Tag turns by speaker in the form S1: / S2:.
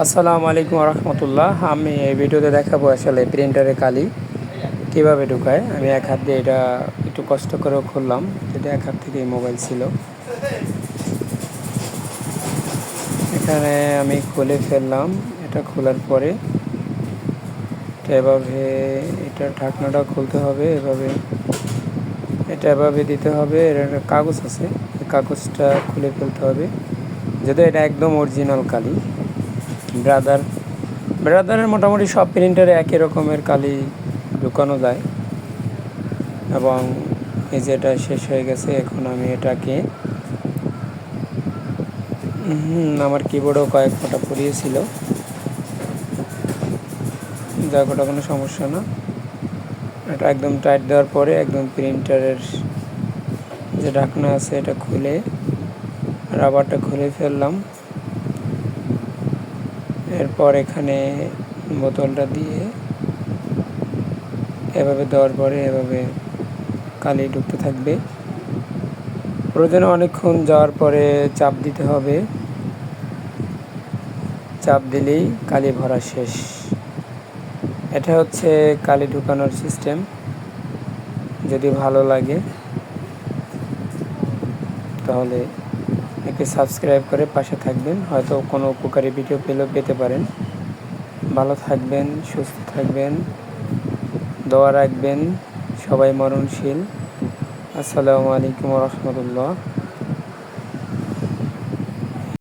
S1: আসসালামু আলাইকুম রহমতুল্লাহ আমি এই ভিডিওতে দেখাবো আসলে প্রিন্টারে কালি কীভাবে ঢুকায়। আমি এক হাত দিয়ে এটা একটু কষ্ট করেও খুললাম, যেটা এক হাত থেকেই মোবাইল ছিল। এখানে আমি খুলে ফেললাম, এটা খোলার পরে। এটা এভাবে, এটা ঢাকনাটা খুলতে হবে, এভাবে। এটা এভাবে দিতে হবে, এর একটা কাগজ আছে কাগজটা খুলে ফেলতে হবে। যদিও এটা একদম অরিজিনাল কালি ব্রাদার ব্রাদারের মোটামুটি সব প্রিন্টারে একই রকমের কালি ঢুকানো যায়। এবং এই যে এটা শেষ হয়ে গেছে, এখন আমি এটাকে আমার কিবোর্ডেও কয়েক ফোঁটা পড়িয়েছিল যাক, ওটা কোনো সমস্যা না। এটা একদম টাইট দেওয়ার পরে একদম প্রিন্টারের যে ঢাকনা আছে, এটা খুলে রাবারটা খুলে ফেললাম। এরপর এখানে বোতলটা দিয়ে এভাবে দেওয়ার পরে এভাবে কালি ঢুকতে থাকবে। প্রয়োজনে অনেকক্ষণ যাওয়ার পরে চাপ দিতে হবে। চাপ দিলেই কালি ভরা শেষ। এটা হচ্ছে কালি ঢুকানোর সিস্টেম। যদি ভালো লাগে, তাহলে একটি সাবস্ক্রাইব করে পাশে থাকবেন। হয়তো কোনো উপকারী ভিডিও পেলেও পেতে পারেন। ভালো থাকবেন, সুস্থ থাকবেন, দোয়া রাখবেন, সবাই মরণশীল। আসসালামু আলাইকুম রহমতুল্লাহ।